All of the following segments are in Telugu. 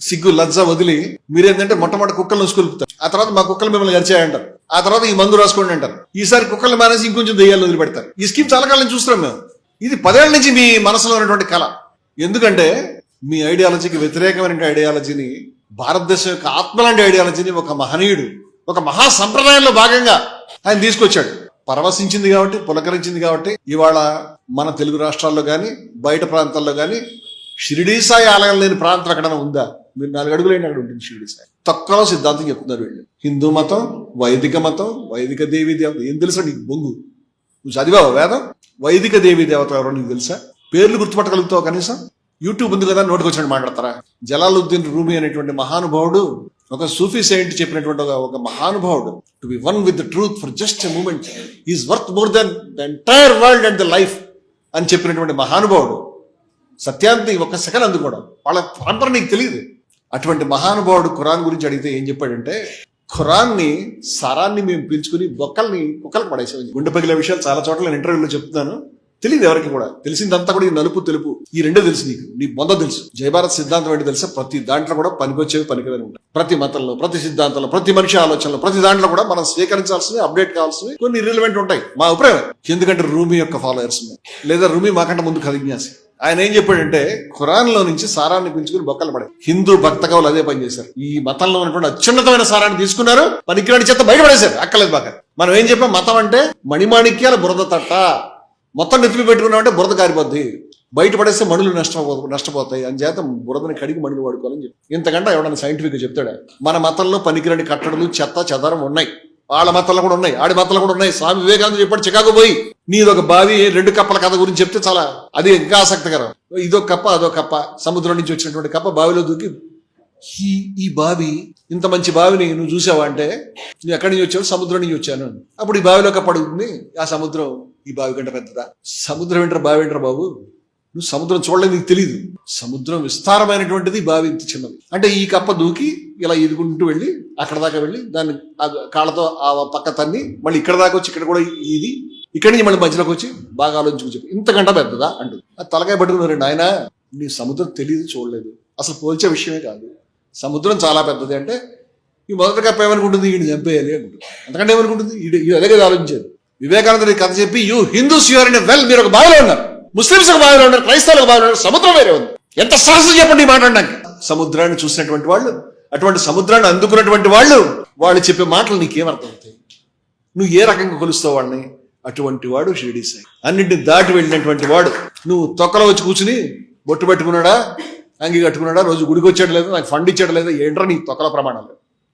సిగ్గు లజ్జ వదిలి మీరేంటంటే మొట్టమొదటి కుక్కలను స్కూల్పుతారు ఆ తర్వాత మా కుక్కలు మిమ్మల్ని గరిచాయంటారు. ఆ తర్వాత ఈ మందు రాసుకోండి అంటారు. ఈసారి కుక్కలు మానేసి ఇంకొంచెం దెయ్యాలు వదిలిపెడతారు. ఈ స్కీమ్ చాలా కాలం చూస్తున్నాం మేము. ఇది పదేళ్ళ నుంచి మీ మనసులో ఉన్నటువంటి కళ. ఎందుకంటే మీ ఐడియాలజీకి వ్యతిరేకమైన ఐడియాలజీని భారతదేశం యొక్క ఆత్మ లాంటి ఐడియాలజీని ఒక మహనీయుడు ఒక మహా సంప్రదాయంలో భాగంగా ఆయన తీసుకొచ్చాడు. పరవశించింది కాబట్టి పులకరించింది కాబట్టి ఇవాళ మన తెలుగు రాష్ట్రాల్లో కానీ బయట ప్రాంతాల్లో కానీ షిరిడీ సాయి ఆలయం లేని ప్రాంతం ఎక్కడైనా ఉందా? మీరు నాలుగు అడుగులు అక్కడ ఉంటుంది షిరిడీ సాయి తక్కువ సిద్ధాంతం చెప్తున్నారు వీళ్ళు. హిందూ మతం వైదిక మతం వైదిక దేవి దేవత. ఏం తెలుసా నీకు బొంగు? నువ్వు చదివావా వేదం? వైదిక దేవి దేవత ఎవరో నీకు తెలుసా? పేర్లు గుర్తుపట్టగలుగుతావు కనీసం? యూట్యూబ్ ఉంది కదా నోటికి వచ్చినట్టు మాట్లాడతారా? జలాలుద్దీన్ రూమి అనేటువంటి మహానుభావుడు ఒక సూఫీ సైంట్ చెప్పినటువంటి ఒక- మహానుభావుడు to be one with the truth for just a moment is worth more than the entire world and the life అని చెప్పినటువంటి మహానుభావుడు. సత్యాంతి ఒక సెకండ్ అందుకోవడం. వాళ్ళ పరంపర నీకు తెలియదు. అటువంటి మహానుభావుడు ఖురాన్ గురించి అడిగితే ఏం చెప్పాడంటే ఖురాన్ని సారాన్ని మేము పీల్చుకుని బొక్కల్ని కుక్కలు పడేసాం గుండె పగిలే విషయాలు చాలా చోట్ల నేను ఇంటర్వ్యూలో చెప్తున్నాను. తెలియదు ఎవరికి కూడా. తెలిసిందంతా కూడా ఈ నలుపు తెలుపు. ఈ రెండో తెలుసు నీకు. నీ బొంద తెలుసు. జయభారత్ సిద్ధాంతం ఏంటి తెలుసా? ప్రతి దాంట్లో కూడా పనికొచ్చేవి పనికిరని ఉంటాయి. ప్రతి మతంలో ప్రతి సిద్ధాంతంలో ప్రతి మనిషి ఆలోచనలో ప్రతి దాంట్లో కూడా మనం స్వీకరించాల్సినవి అప్డేట్ కావాల్సినవి కొన్ని రిలవెంట్ ఉంటాయి. మా అభిప్రాయం. ఎందుకంటే రూమీ యొక్క ఫాలోయర్స్ ఉన్నాయి. లేదా రూమీ మాకంటే ముందు కదిజ్ఞాసి ఆయన ఏం చెప్పాడంటే ఖురాన్లో నుంచి సారాన్ని పిలుచుకుని బొక్కలు పడే హిందూ భక్త కవులు అదే పని చేశారు. ఈ మతంలో ఉన్నటువంటి అత్యున్నతమైన సారాన్ని తీసుకున్నారు. పనికిరాని చెత్త బయటపడేశారు. అక్కర్లేదు అక్కలేదు బాగా మనం ఏం చెప్పాం? మతం అంటే మణిమాణిక్యాల బురద తట్ట. మొత్తం నెత్తిమి పెట్టుకున్నామంటే బురద కారిపోద్ది. బయట పడేస్తే మణులు నష్టపో నష్టపోతాయి. అని చేత బురదని కడిగి మణులు వాడుకోవాలని చెప్పి. ఇంతకంటే ఎవడన్నా సైంటిఫిక్ చెప్తాడా? మన మతంలో పనికిరాని కట్టడలు చెత్త చెదారం ఉన్నాయి. వాళ్ళ మతంలో కూడా ఉన్నాయి. ఆడి మతంలో కూడా ఉన్నాయి. స్వామి వివేకానంద చెప్పాడు చికాగో పోయి. నీదొక బావి రెండు కప్పల కథ గురించి చెప్తే చాలా అది ఇంకా ఆసక్తికరం. ఇదో కప్ప అదో కప్ప. సముద్రం నుంచి వచ్చినటువంటి కప్ప బావిలో దూకి ఈ ఈ బావి ఇంత మంచి బావిని నువ్వు చూసావా అంటే నువ్వు ఎక్కడి నుంచి వచ్చావు సముద్రం నుంచి వచ్చాను అప్పుడు ఈ బావిలోకి పడుతుంది? ఆ సముద్రం ఈ బావి కంటే పెద్దదా? సముద్రం ఏంటారు బావి ఏంటారు బాబు? నువ్వు సముద్రం చూడలేదు నీకు తెలియదు సముద్రం విస్తారమైనటువంటిది ఈ బావి ఇంత చిన్నది. అంటే ఈ కప్ప దూకి ఇలా ఈదుకుంటూ వెళ్ళి అక్కడ దాకా వెళ్ళి దాన్ని కాళ్ళతో ఆ పక్క తన్ని మళ్ళీ ఇక్కడ దాకా వచ్చి ఇక్కడ కూడా ఇది ఇక్కడి నుంచి మళ్ళీ మధ్యలోకి వచ్చి బాగా ఆలోచించుకు చెప్పి. ఇంతకంటే పెద్దదా? అంటుంది. ఆ తలకాయ పట్టుకున్నారు ఆయన నీ సముద్రం తెలియదు చూడలేదు. అసలు పోల్చే విషయమే కాదు. సముద్రం చాలా పెద్దది అంటే ఈ మొదటి కప్ప ఏమనుకుంటుంది? ఈయన చంపేయాలి అనుకుంటుంది. అంతకంటే ఏమనుకుంటుంది? ఇది అదే కదా ఆలోచించారు వివేకానంద కథ చెప్పి you Hindus you are in well మీరు ఒక బావిలో ఉన్నారు. ముస్లిమ్స్ ఒక బావిలో ఉన్నారు క్రైస్తవులకు బావిలో ఉన్నారు సముద్రం వేరే ఉంది. ఎంత సాహసం చెప్పండి మాట్లాడడానికి సముద్రాన్ని చూసినటువంటి వాళ్ళు అటువంటి సముద్రాన్ని అందుకున్నటువంటి వాళ్ళు వాళ్ళు చెప్పే మాటలు నీకేం అర్థమవుతాయి నువ్వు ఏ రకంగా కొలుస్తావు వాడిని? అటువంటి వాడు షిరిడి సాయి. అన్నింటిని దాటి వెళ్ళినటువంటి వాడు. నువ్వు తొక్కలో వచ్చి కూర్చుని బొట్టు పెట్టుకున్నాడా? అంగి కట్టుకున్నాడా? రోజు గుడికి వచ్చాడు లేదా? నాకు ఫండ్ ఇచ్చాడు లేదా? ఏంట్రా నీ తొక్కల ప్రమాణాలు?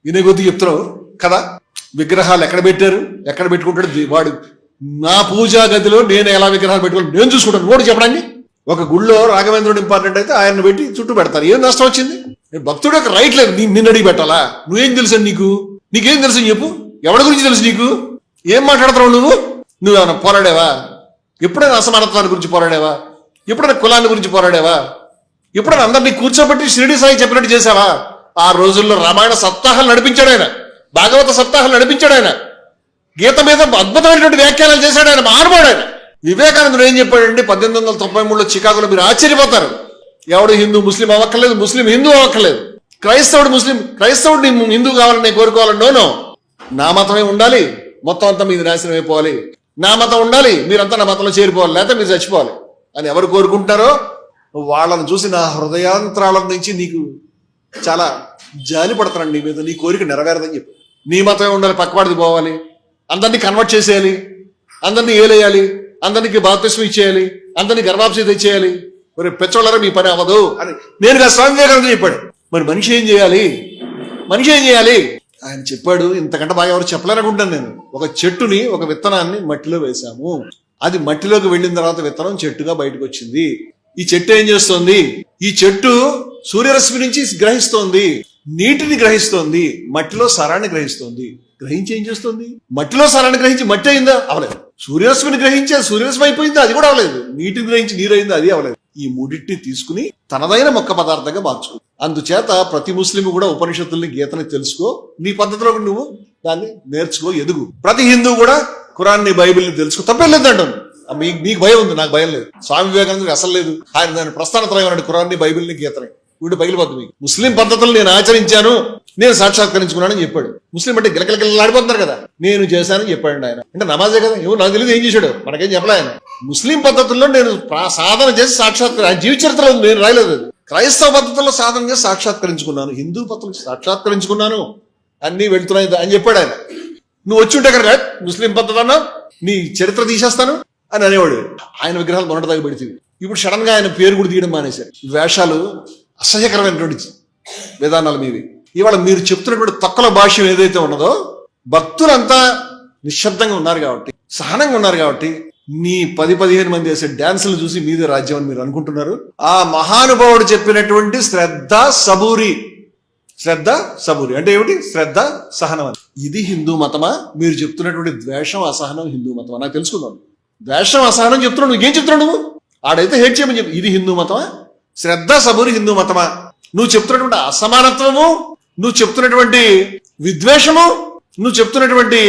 వినే కొద్ది చెప్తున్నావు కదా? విగ్రహాలు ఎక్కడ పెట్టారు? ఎక్కడ పెట్టుకుంటాడు? వాడు నా పూజా గదిలో నేను ఎలా విగ్రహాలు పెట్టుకోవాలి నేను చూసుకుంటాను. నోటి చెప్పడానికి. ఒక గుళ్ళో రాఘవేంద్రుడు ఇంపార్టెంట్ అయితే ఆయన పెట్టి చుట్టూ పెడతారు. ఏం నష్టం వచ్చింది? భక్తుడు ఒక రైట్ లేదు. నిన్ను అడిగి పెట్టాలా? నువ్వేం తెలుసు నీకు? నీకేం తెలుసు చెప్పు. ఎవడి గురించి తెలుసు నీకు? ఏం మాట్లాడుతున్నావు నువ్వు? నువ్వేమైనా పోరాడావా? ఎప్పుడైనా అసమానత్వాన్ని గురించి పోరాడేవా? ఎప్పుడైనా కులాన్ని గురించి పోరాడావా? ఇప్పుడు అందరినీ కూర్చోబెట్టి షిరిడి సాయి చెప్పినట్టు చేశావా? ఆ రోజుల్లో రామాయణ సప్తాహాలు నడిపించాడు ఆయన. భాగవత సప్తాహాలు నడిపించాడు ఆయన. గీత మీద అద్భుతమైనటువంటి వ్యాఖ్యానాలు చేశాడు ఆయన. మానవాడు ఆయన. వివేకానందుడు ఏం చెప్పాడండి పద్దెనిమిది వందల తొంభై మూడులో చికాగోలో మీరు ఆశ్చర్యపోతారు. ఎవడు హిందూ ముస్లిం అవ్వక్కర్లేదు ముస్లిం హిందూ అవ్వక్కర్లేదు. క్రైస్తవుడు ముస్లిం క్రైస్తవుడు హిందూ కావాలని నేను కోరుకోవాలని నోనో నా మతమే ఉండాలి మొత్తం అంతా మీది నాశనం అయిపోవాలి. నా మతం ఉండాలి మీరంతా నా మతంలో చేరిపోవాలి లేకపోతే మీరు చచ్చిపోవాలి అని ఎవరు కోరుకుంటున్నారో వాళ్ళని చూసి నా హృదయాంతరాల నుంచి నీకు చాలా జాలి పడతాను నీ మీద నీ కోరిక నెరవేరదని చెప్పి. నీ మతమే ఉండాలి పక్కవాడిది పోవాలి. అందరినీ కన్వర్ట్ చేసేయాలి. అందరినీ ఏలేయాలి. అందరికి బాప్తిస్మ ఇచ్చేయాలి. అందరినీ గర్భాప్సి తెచ్చేయాలి. మరి పెచ్చోళ్ళరా మీ పని అవ్వదు అని నేను స్వామి వివేకానంద చెప్పాడు. మరి మనిషి ఏం చేయాలి? మనిషి ఏం చేయాలి? ఆయన చెప్పాడు ఇంతకంటే బాగా ఎవరు చెప్పలేరనుకుంటాను నేను. ఒక చెట్టుని ఒక విత్తనాన్ని మట్టిలో వేశాము. అది మట్టిలోకి వెళ్ళిన తర్వాత విత్తనం చెట్టుగా బయటకు వచ్చింది. ఈ చెట్టు ఏం చేస్తోంది? ఈ చెట్టు సూర్యరశ్మి నుంచి గ్రహిస్తోంది. నీటిని గ్రహిస్తోంది. మట్టిలో సరాన్ని గ్రహిస్తోంది. గ్రహించి ఏం చేస్తుంది? మట్టిలో సరాన్ని గ్రహించి మట్టి అయిందా? అవలేదు. సూర్యరశ్మిని గ్రహించి అది సూర్యరశ్మి అయిపోయింది? అది కూడా అవలేదు. నీటిని గ్రహించి నీరు అయింది? అది అవలేదు. ఈ మూడింటిని తీసుకుని తనదైన మొక్క పదార్థంగా మార్చుకో అందుచేత ప్రతి ముస్లిం కూడా ఉపనిషత్తుల్ని గీతని తెలుసుకో. నీ పద్ధతిలో నువ్వు దాన్ని నేర్చుకో ఎదుగు. ప్రతి హిందూ కూడా ఖురాన్ని బైబిల్ని తెలుసుకో. తప్పేం లేదంటాను. మీకు మీకు భయం ఉంది నాకు భయం లేదు. స్వామి వివేకానందుడికి అసలు లేదు. ఆయన దాని ప్రస్థాన త్రయం ఖురాన్ని బైబిల్ని గీతని. వీడు పగిలిపోద్ది మీకు. ముస్లిం పద్ధతులు నేను ఆచరించాను నేను సాక్షాత్కరించుకున్నానని చెప్పాడు. ముస్లిం అంటే గిలకిలకిలాడిపోతున్నారు కదా. నేను చేశానని చెప్పాడు ఆయన. అంటే నమాజే కదా. ఏమో నాకు తెలియదు ఏం చేశాడు? మనకేం చెప్పలే ఆయన. ముస్లిం పద్ధతుల్లో నేను ప్రా- సాధన చేసి సాక్షాత్కరి ఆయన జీవిత చరిత్ర ఉంది, నేను రాయలేదు క్రైస్తవ పద్ధతుల్లో సాధన చేసి సాక్షాత్కరించుకున్నాను. హిందూ పద్ధతులు సాక్షాత్కరించుకున్నాను. అన్ని వెళ్తున్నాయి అని చెప్పాడు ఆయన. నువ్వు వచ్చి ఉంటే కనుక ముస్లిం పద్ధతి అన్నా నీ చరిత్ర తీసేస్తాను. అని అనేవాడు. ఆయన విగ్రహాలు మొన్నటి దాకా పెడితే. ఇప్పుడు సడన్గా ఆయన పేరు కూడా తీయడం మానేశారు. వేషాలు అసహ్యకరమైనటువంటి విధానాలు మీవి. ఇవాళ మీరు చెప్తున్నటువంటి తక్కువ భాష్యం ఏదైతే ఉన్నదో భక్తులంతా నిశ్శబ్దంగా ఉన్నారు కాబట్టి సహనంగా ఉన్నారు కాబట్టి మీ పది పదిహేను మంది వేసే డాన్సులు చూసి మీదే రాజ్యం అని మీరు అనుకుంటున్నారు. ఆ మహానుభావుడు చెప్పినటువంటి శ్రద్ధ సబూరి. శ్రద్ధ సబూరి. అంటే ఏమిటి? శ్రద్ధ సహనం అని. ఇది హిందూ మతమా? మీరు చెప్తున్నటువంటి ద్వేషం అసహనం హిందూ మతమా? నాకు తెలుసుకుందాం. ద్వేషం అసహనం చెప్తున్నావు నువ్వు ఏం చెప్తున్నావు నువ్వు? ఆడైతే హేట్ చేయమని చెప్పి. ఇది హిందూ మతమా? శ్రద్ధ సబూరి హిందూ మతమా? నువ్వు చెప్తున్నటువంటి అసమానత్వము నువ్వు చెప్తున్నటువంటి విద్వేషము నువ్వు చెప్తున్నటువంటి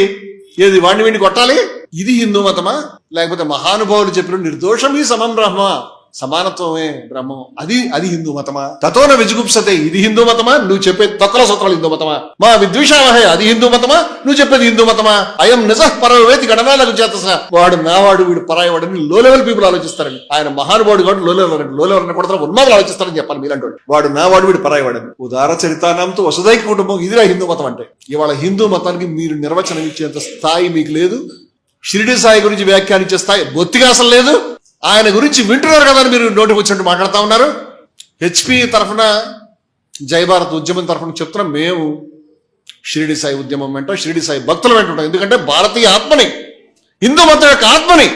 ఏది వాడిని వీడిని కొట్టాలి? ఇది హిందూ మతమా? లేకపోతే మహానుభావులు చెప్పిన నిర్దోషం ఈ సమం బ్రహ్మ. సమానత్వమే బ్రహ్మం. అది అది హిందూ మతమా? తతోన విజుగుప్సతే ఇది హిందూ మతమా? నువ్వు చెప్పే తక్కువ సూత్రాలు హిందూ మతమా? మా విద్వేషావహే అది హిందూ మతమా? నువ్వు చెప్పేది హిందూ మతమా? అయం నిజ పరవేతి గణనాలకు చేత వాడు నావాడు వీడు పరాయవాడని లో లెవెల్ పీపుల్ ఆలోచిస్తారని. ఆయన మహానుభావుడు కాబట్టి లో లెవెల్లో లెవెల్ కూడా ఉన్మాదులు ఆలోచిస్తారని చెప్పాలి మీలాంటి వాడు. నావాడు వీడు పరాయవాడని. ఉదార చరితానంతో వసుదైక కుటుంబం ఇదిరా హిందూ మతం అంటే. ఇవాళ హిందూ మతానికి మీరు నిర్వచనం ఇచ్చేంత స్థాయి మీకు లేదు. షిరిడి సాయి గురించి వ్యాఖ్యానించే స్థాయి బొత్తిగా అసలు లేదు. ఆయన గురించి వింటున్నారు కదా అని మీరు నోటికి వచ్చినట్టు మాట్లాడుతూ ఉన్నారు. హెచ్పి తరఫున జయభారత్ ఉద్యమం తరఫున చెప్తున్నాం మేము షిరిడి సాయి ఉద్యమం వెంట షిరిడి సాయి భక్తులు వెంట ఉంటాం. ఎందుకంటే భారతీయ ఆత్మని హిందూ మతం యొక్క ఆత్మని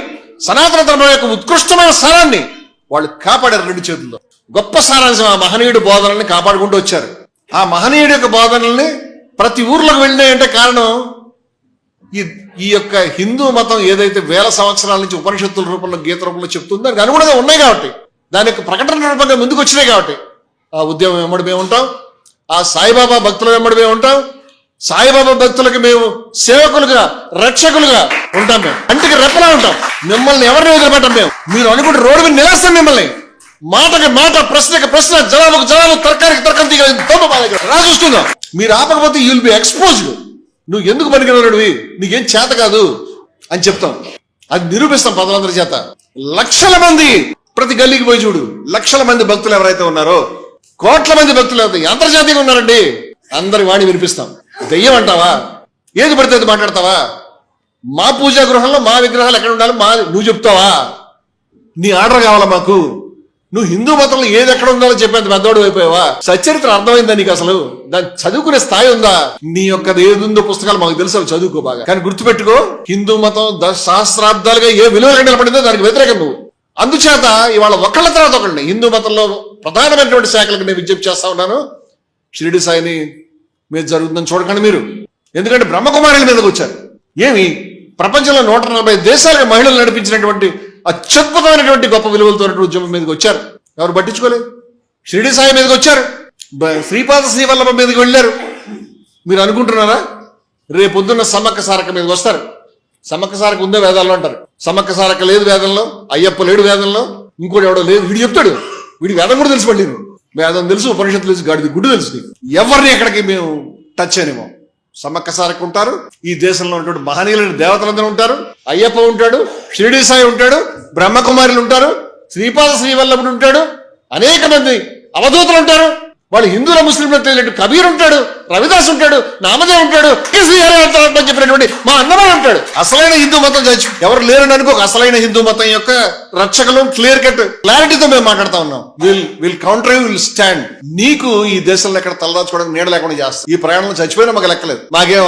సనాతన ధర్మం యొక్క ఉత్కృష్టమైన సారాన్ని వాళ్ళు కాపాడారు రెండు చేతుల్లో. గొప్ప సారాంశం ఆ మహనీయుడి బోధనల్ని కాపాడుకుంటూ వచ్చారు. ఆ మహనీయుడి యొక్క బోధనల్ని ప్రతి ఊర్లోకి వెళ్ళినాయంటే కారణం ఈ ఈ యొక్క హిందూ మతం ఏదైతే వేల సంవత్సరాల నుంచి ఉపనిషత్తుల రూపంలో గీత రూపంలో చెప్తుందో దానికి అనుగుణంగా ఉన్నాయి కాబట్టి. దాని యొక్క ప్రకటన రూపంగా ముందుకు వచ్చినాయి కాబట్టి. ఆ ఉద్యమం వెంబడి మేము ఉంటాం. ఆ సాయిబాబా భక్తుల వెంబడి మేము ఉంటాం. సాయిబాబా భక్తులకి మేము సేవకులుగా రక్షకులుగా ఉంటాం మేము. అంటికి రెప్పలా ఉంటాం. మిమ్మల్ని ఎవరిని వదిలిపెట్టాం మేము? మీరు అనుకుంటే రోడ్డు మీద నిలస్తాం మిమ్మల్ని. మాటకి మాట ప్రశ్నకి ప్రశ్న జవాబుకు జవాబు తర్కానికి తర్కం దిగ దొంగ మీరు ఆపకపోతే యూల్ బి ఎక్స్పోజ్డ్ నువ్వు ఎందుకు పనికిరాడువి నీకేం చేత కాదు అని చెప్తాం. అది నిరూపిస్తాం పదవందరి చేత. లక్షల మంది ప్రతి గల్లీకి పోయి చూడు. లక్షల మంది భక్తులు ఎవరైతే ఉన్నారో కోట్ల మంది భక్తులు ఎవరైతే అంతర్జాతీయంగా ఉన్నారండి అందరి వాణి వినిపిస్తాం. దెయ్యం అంటావా? ఏది పడితే అది మాట్లాడతావా? మా పూజా గృహంలో మా విగ్రహాలు ఎక్కడ ఉండాలి మా నువ్వు చెప్తావా? నీ ఆర్డర్ కావాలా మాకు? నువ్వు హిందూ మతంలో ఏది ఎక్కడ ఉందో చెప్పేంత పెద్దవాడు అయిపోయావా? సచరిత్ర అర్థమైందా నీకు అసలు? దాన్ని చదువుకునే స్థాయి ఉందా? నీ యొక్క ఏది ఉందో పుస్తకాలు మాకు తెలుసు అవి చదువుకో బాగా. కానీ గుర్తుపెట్టుకో హిందూ మతం సహస్రాబ్దాలుగా ఏ విలువగా నిలబడిందో దానికి వ్యతిరేకం నువ్వు. అందుచేత ఇవాళ ఒకళ్ళ తర్వాత ఒకళ్ళని హిందూ మతంలో ప్రధానమైనటువంటి శాఖలకు నేను విజ్ఞప్తి చేస్తా ఉన్నాను. షిరిడి సాయిని మీద జరుగుతుందని చూడకండి మీరు. ఎందుకంటే బ్రహ్మకుమారుల మీదకి వచ్చారు. ఏమి? ప్రపంచంలో నూట నలభై దేశాలకు మహిళలు నడిపించినటువంటి అత్యద్భుతమైనటువంటి గొప్ప విలువలతో ఉద్యమం మీదకి వచ్చారు. ఎవరు పట్టించుకోలేదు. షిరిడి సాయి మీదకి వచ్చారు. బ- శ్రీపాద శ్రీవల్లభ మీదకి వెళ్ళారు. మీరు అనుకుంటున్నారా? రేపొద్దున్న సమ్మక్క సారక మీదకి వస్తారు. సమ్మక్క సారక ఉందే వేదాల్లో అంటారు. సమ్మక్క సారక లేదు వేదంలో అయ్యప్ప లేడు వేదంలో ఇంకోటి ఎవడో లేదు. వీడు చెప్తాడు. వీడి వేదం కూడా తెలుసు మళ్ళీ. వేదం తెలుసు ఉపనిషత్తు తెలుసు గాడిది గుడ్డు తెలుసు ఎవరిని ఎక్కడికి మేము టచ్ అనేమో సమ్మక్క ఉంటారు ఈ దేశంలో ఉన్నటువంటి మహనీయులైన దేవతలందరూ ఉంటారు. అయ్యప్ప ఉంటాడు షిరిడి సాయి ఉంటాడు బ్రహ్మకుమారులు ఉంటారు శ్రీపాద శ్రీవల్లభుడు ఉంటాడు అనేక మంది అవధూతలు ఉంటారు. వాళ్ళు హిందువుల ముస్లింలు తెలియనట్టు కబీర్ ఉంటాడు రవిదాస్ ఉంటాడు నామదేవ్ ఉంటాడు కేసీ హరి అంటారు అని చెప్పినటువంటి మా అన్నమయ్య ఉంటాడు. అసలైన హిందూ మతం చచ్చి ఎవరు లేరని అనుకో అసలైన హిందూ మతం యొక్క రక్షకులు క్లియర్ కట్ క్లారిటీతో మేము మాట్లాడుతా ఉన్నాం. Will will counter will stand నీకు ఈ దేశంలో ఎక్కడ తలదాచుకోవడానికి నీడ లేకుండా చేస్తాం. ఈ ప్రయాణంలో చచ్చిపోయినా మాకు లెక్కలేదు. మాకేం